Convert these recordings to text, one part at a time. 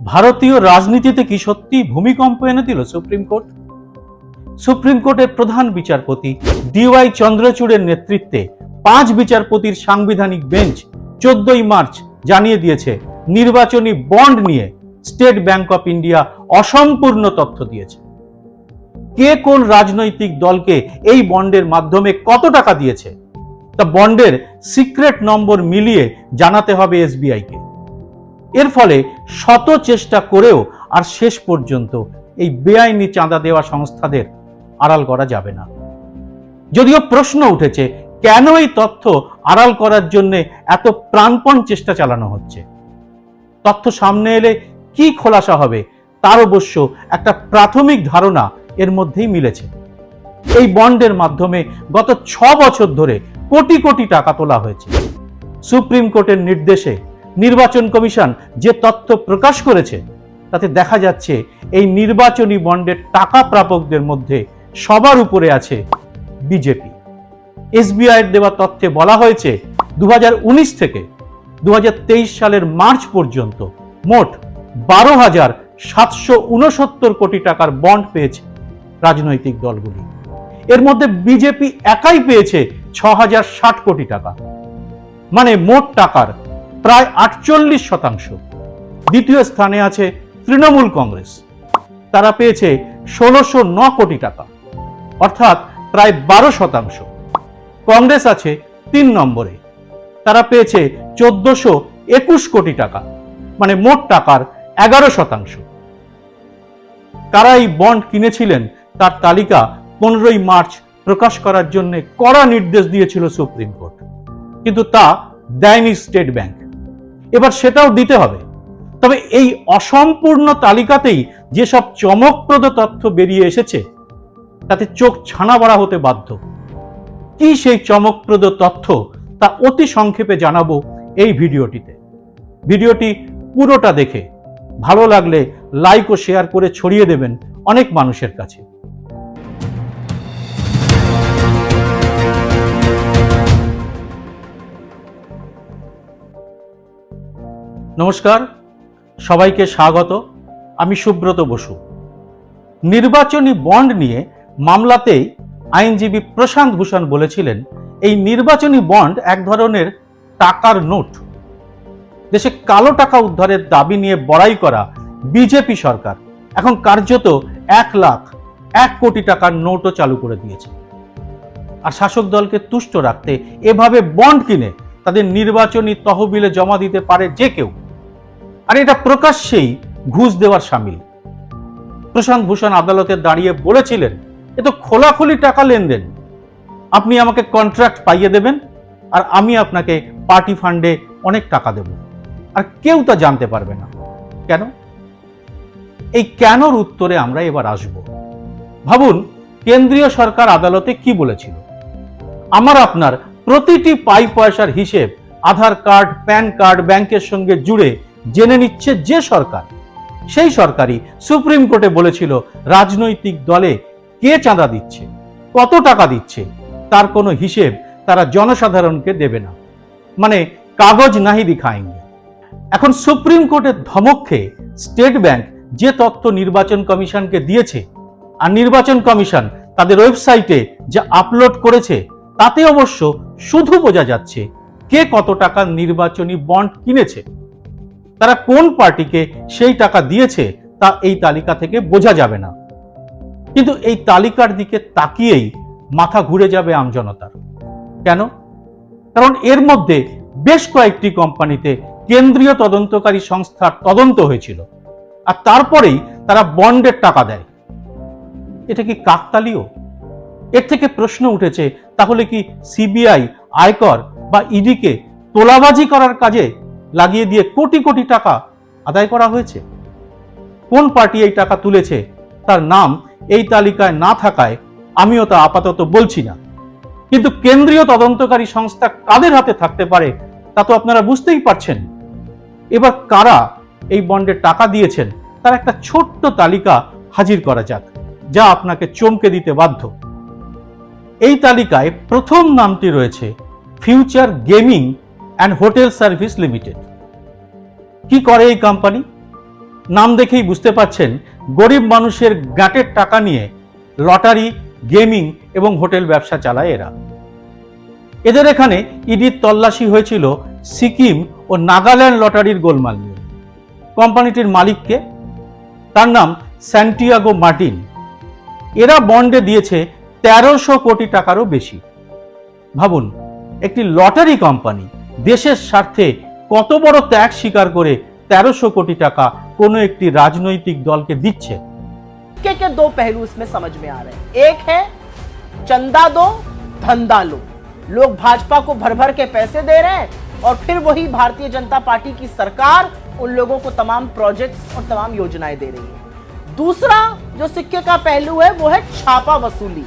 ভারতীয় রাজনীতিতে কি সত্যি ভূমিকম্প এনে দিল সুপ্রিম কোর্ট? সুপ্রিম কোর্টের প্রধান বিচারপতি ডিওয়াই চন্দ্রচূড়ের নেতৃত্বে পাঁচ বিচারপতির সাংবিধানিক বেঞ্চ চোদ্দই মার্চ জানিয়ে দিয়েছে, নির্বাচনী বন্ড নিয়ে স্টেট ব্যাংক অফ ইন্ডিয়া অসম্পূর্ণ তথ্য দিয়েছে। কে কোন রাজনৈতিক দলকে এই বন্ডের মাধ্যমে কত টাকা দিয়েছে? তা বন্ডের সিক্রেট নম্বর মিলিয়ে জানাতে হবে এসবিআইকে। এর ফলে শত চেষ্টা করেও আর শেষ পর্যন্ত এই বেআইনি চাঁদা দেওয়া সংস্থাদের আড়াল করা যাবে না। যদিও প্রশ্ন উঠেছে, কেন এই তথ্য আড়াল করার জন্য এত প্রাণপণ চেষ্টা চালানো হচ্ছে? তথ্য সামনে এলে কি খোলাসা হবে? তার অবশ্য একটা প্রাথমিক ধারণা এর মধ্যেই মিলেছে। এই বন্ডের মাধ্যমে গত ছ বছর ধরে কোটি কোটি টাকা তোলা হয়েছে। সুপ্রিম কোর্টের নির্দেশে নির্বাচন কমিশন যে তথ্য প্রকাশ করেছে, তাতে দেখা যাচ্ছে এই নির্বাচনী বন্ডের টাকা প্রাপকদের মধ্যে সবার উপরে আছে বিজেপি। এসবিআই এর দেওয়া তথ্যে বলা হয়েছে দু হাজার উনিশ থেকে দু হাজার তেইশ সালের মার্চ পর্যন্ত মোট বারো হাজার সাতশো কোটি টাকার বন্ড পেয়েছে রাজনৈতিক দলগুলি। এর মধ্যে বিজেপি একাই পেয়েছে ছ কোটি টাকা। মানে মোট টাকার প্রায় আটচল্লিশ শতাংশ। দ্বিতীয় স্থানে আছে তৃণমূল কংগ্রেস। তারা পেয়েছে ষোলোশো ন কোটি টাকা, অর্থাৎ প্রায় বারো শতাংশ। কংগ্রেস আছে তিন নম্বরে। তারা পেয়েছে চোদ্দশো একুশ কোটি টাকা মানে মোট টাকার এগারো শতাংশ। কারা এই বন্ড কিনেছিলেন, তার তালিকা পনেরোই মার্চ প্রকাশ করার জন্য কড়া নির্দেশ দিয়েছিল সুপ্রিম কোর্ট। কিন্তু তা দেয়নি স্টেট ব্যাংক। এবার সেটাও দিতে হবে। তবে এই অসম্পূর্ণ তালিকাতেই যেসব চমকপ্রদ তথ্য বেরিয়ে এসেছে, তাতে চোখ ছানা বড়া হতে বাধ্য। কি সেই চমকপ্রদ তথ্য তা অতি সংক্ষেপে জানাব এই ভিডিওটিতে। ভিডিওটি পুরোটা দেখে ভালো লাগলে লাইক ও শেয়ার করে ছড়িয়ে দেবেন অনেক মানুষের কাছে। নমস্কার, সবাইকে স্বাগত। আমি সুব্রত বসু। নির্বাচনী বন্ড নিয়ে মামলাতেই আইনজীবী প্রশান্ত ভূষণ বলেছিলেন, এই নির্বাচনী বন্ড এক ধরনের টাকার নোট। দেশে কালো টাকা উদ্ধারের দাবি নিয়ে বড়াই করা বিজেপি সরকার। এখন কার্যত এক লাখ এক কোটি টাকার নোটও চালু করে দিয়েছে। আর শাসক দলকে তুষ্ট রাখতে এভাবে বন্ড কিনে তাদের নির্বাচনী তহবিলে জমা দিতে পারে যে কেউ। আর এটা প্রকাশ্যেই ঘুষ দেওয়ার সামিল। প্রশান্ত ভূষণ আদালতে দাঁড়িয়ে বলেছিলেন, এ তো খোলাখুলি টাকা লেনদেন। আপনি আমাকে কন্ট্রাক্ট পাইয়ে দেবেন আর আমি আপনাকে পার্টি ফান্ডে অনেক টাকা দেব। আর কেউ তা জানতে পারবে না। কেন? এই কেনর উত্তরে আমরা এবার আসব। ভাবুন, কেন্দ্রীয় সরকার আদালতে কি বলেছিল? আমার আপনার প্রতিটি পাই পয়সার হিসেব আধার কার্ড, প্যান কার্ড ব্যাংকের সঙ্গে জুড়ে জেনে নিচ্ছে যে সরকার। সেই সরকারই সুপ্রিম কোর্টে বলেছিল, রাজনৈতিক দলে কে চাঁদা দিচ্ছে, কত টাকা দিচ্ছে, তার কোনো হিসেব তারা জনসাধারণকে দেবে না। মানে কাগজ নাহি দিখায়েঙ্গে এখন সুপ্রিম কোর্টের ধমক খেয়ে স্টেট ব্যাংক যে তথ্য নির্বাচন কমিশনকে দিয়েছে, আর নির্বাচন কমিশন তাদের ওয়েবসাইটে যা আপলোড করেছে, তাতে অবশ্য শুধু বোঝা যাচ্ছে কে কত টাকার নির্বাচনী বন্ড কিনেছে? তারা কোন পার্টিকে সেই টাকা দিয়েছে তা এই তালিকা থেকে বোঝা যাবে না। কিন্তু এই তালিকার দিকে তাকিয়েই মাথা ঘুরে যাবে আমজনতার কেন? কারণ এর মধ্যে বেশ কয়েকটি কোম্পানিতে কেন্দ্রীয় তদন্তকারী সংস্থার তদন্ত হয়েছিল, আর তারপরেই তারা বন্ডের টাকা দেয়। এটা কি কাকতালীয়? এর থেকে প্রশ্ন উঠেছে, তাহলে কি সিবিআই, আয়কর বা ইডিকে তোলাবাজি করার কাজে লাগিয়ে দিয়ে কোটি কোটি টাকা আদায় করা হয়েছে। কোন পার্টি এই টাকা তুলেছে, তার নাম এই তালিকায় না থাকায় আমিও তা আপাতত বলছি না। কিন্তু কেন্দ্রীয় তদন্তকারী সংস্থা কাদের হাতে থাকতে পারে, তা তো আপনারা বুঝতেই পারছেন। এবার কারা এই বন্ডে টাকা দিয়েছেন, তার একটা ছোট্ট তালিকা হাজির করা যাক, যা আপনাকে চমকে দিতে বাধ্য। এই তালিকায় প্রথম নামটি রয়েছে future gaming and hotel service limited কি করে এই কোম্পানি নাম দেখেই বুঝতে পাচ্ছেন গরিব মানুষের গাঁটের টাকা নিয়ে লটারি গেমিং এবং হোটেল ব্যবসা চালায় এরা। এদের এখানে ইডির তল্লাশি হয়েছিল সিকিম ও নাগাল্যান্ড লটারির গোলমাল নিয়ে। কোম্পানিটির মালিককে, তার নাম স্যান্টিয়াগো মার্টিন এরা বন্ডে দিয়েছে তেরোশো কোটি টাকারও বেশি। ভাবুন একটি লটারি কোম্পানি দেশের স্বার্থে কত বড় ত্যাগ স্বীকার করে তেরোশো কোটি টাকা কোনো একটি রাজনৈতিক দলকে দিচ্ছে के के दो पहलू इसमें समझ में आ रहे हैं एक है चंदा दो धंधा लो लोग भाजपा को भर भर के पैसे दे रहे हैं और फिर वही भारतीय जनता पार्टी की सरकार उन लोगों को तमाम प्रोजेक्ट्स और तमाम योजनाएं दे रही है दूसरा जो सिक्के का पहलू है वो है छापा वसूली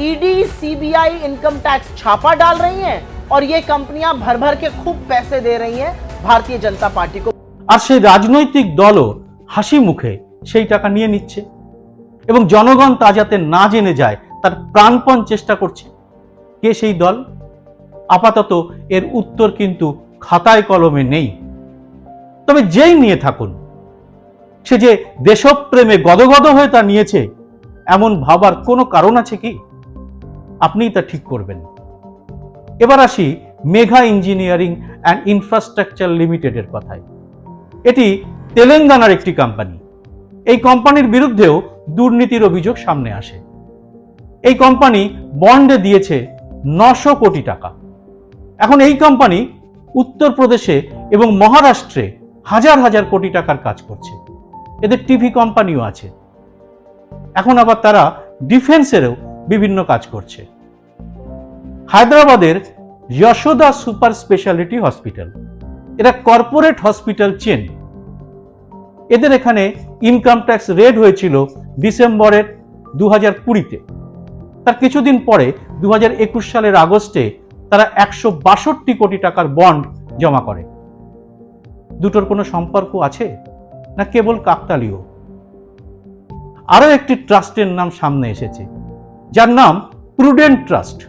ईडी सीबीआई इनकम टैक्स छापा डाल रही हैं और ये कंपनियां भर भर के खूब पैसे दे रही हैं भारतीय जनता पार्टी को আর সেই রাজনৈতিক দলও হাসি মুখে সেই টাকা নিয়ে নিচ্ছে এবং জনগণ তা যাতে না জেনে যায় তার প্রাণপণ চেষ্টা করছে কে সেই দল আপাতত এর উত্তর কিন্তু খাতায় কলমে নেই তবে যেই নিয়ে থাকুন সে যে দেশপ্রেমে গদগদ হয়ে তা নিয়েছে এমন ভাবার কোনো কারণ আছে কি আপনিই তা ঠিক করবেন। এবার আসি মেঘা ইঞ্জিনিয়ারিং অ্যান্ড ইনফ্রাস্ট্রাকচার লিমিটেডের কথায়। এটি তেলেঙ্গানার একটি কোম্পানি। এই কোম্পানির বিরুদ্ধেও দুর্নীতির অভিযোগ সামনে আসে। এই কোম্পানি বন্ডে দিয়েছে নশো কোটি টাকা। এখন এই কোম্পানি উত্তরপ্রদেশে এবং মহারাষ্ট্রে হাজার হাজার কোটি টাকার কাজ করছে। এদের টিভি কোম্পানিও আছে। এখন আবার তারা ডিফেন্সেরও বিভিন্ন কাজ করছে। হায়দ্রাবাদের যশোদা সুপার স্পেশালিটি হসপিটাল। এরা কর্পোরেট হসপিটাল চেন। এদের এখানে ইনকাম ট্যাক্স রেড হয়েছিল ডিসেম্বরের দু হাজার কুড়িতে। তার কিছুদিন পরে দু হাজার একুশ সালের আগস্টে তারা একশো বাষট্টি কোটি টাকার বন্ড জমা করে। দুটোর কোনো সম্পর্ক আছে? না কেবল কাকতালীয়? আরও একটি ট্রাস্টের নাম সামনে এসেছে। যার নাম প্রুডেন্ট ট্রাস্ট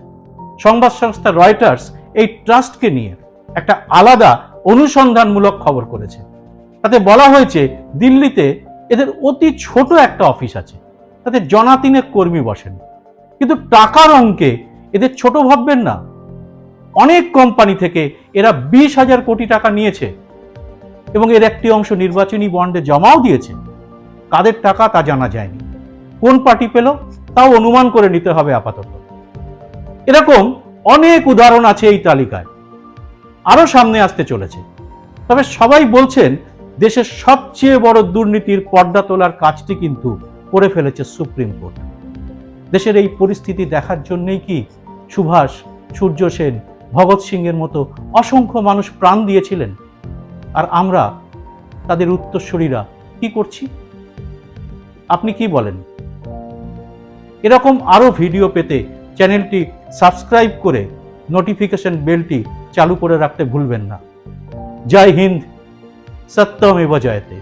সংবাদ সংস্থা রয়টার্স এই ট্রাস্টকে নিয়ে একটা আলাদা অনুসন্ধানমূলক খবর করেছে। তাতে বলা হয়েছে, দিল্লিতে এদের অতি ছোট একটা অফিস আছে। তাতে জনাতিনের কর্মী বসেন। কিন্তু টাকার অঙ্কে এদের ছোট ভাববেন না। অনেক কোম্পানি থেকে এরা বিশ হাজার কোটি টাকা নিয়েছে এবং এর একটি অংশ নির্বাচনী বন্ডে জমাও দিয়েছে। কাদের টাকা তা জানা যায়নি। কোন পার্টি পেল? তাও অনুমান করে নিতে হবে আপাতত। এরকম অনেক উদাহরণ আছে এই তালিকায়। আরও সামনে আসতে চলেছে। তবে সবাই বলছেন, দেশের সবচেয়ে বড় দুর্নীতির পর্দা তোলার কাজটি কিন্তু করে ফেলেছে সুপ্রিম কোর্ট। দেশের এই পরিস্থিতি দেখার জন্যই কি সুভাষ, সূর্য সেন, ভগৎ সিংয়ের মতো অসংখ্য মানুষ প্রাণ দিয়েছিলেন? আর আমরা, তাদের উত্তরসূরিরা কি করছি? আপনি কি বলেন? এরকম আরও ভিডিও পেতে চ্যানেলটি সাবস্ক্রাইব করে নোটিফিকেশন বেলটি চালু করে রাখতে ভুলবেন না। জয় হিন্দ, সত্যমেব জয়তে।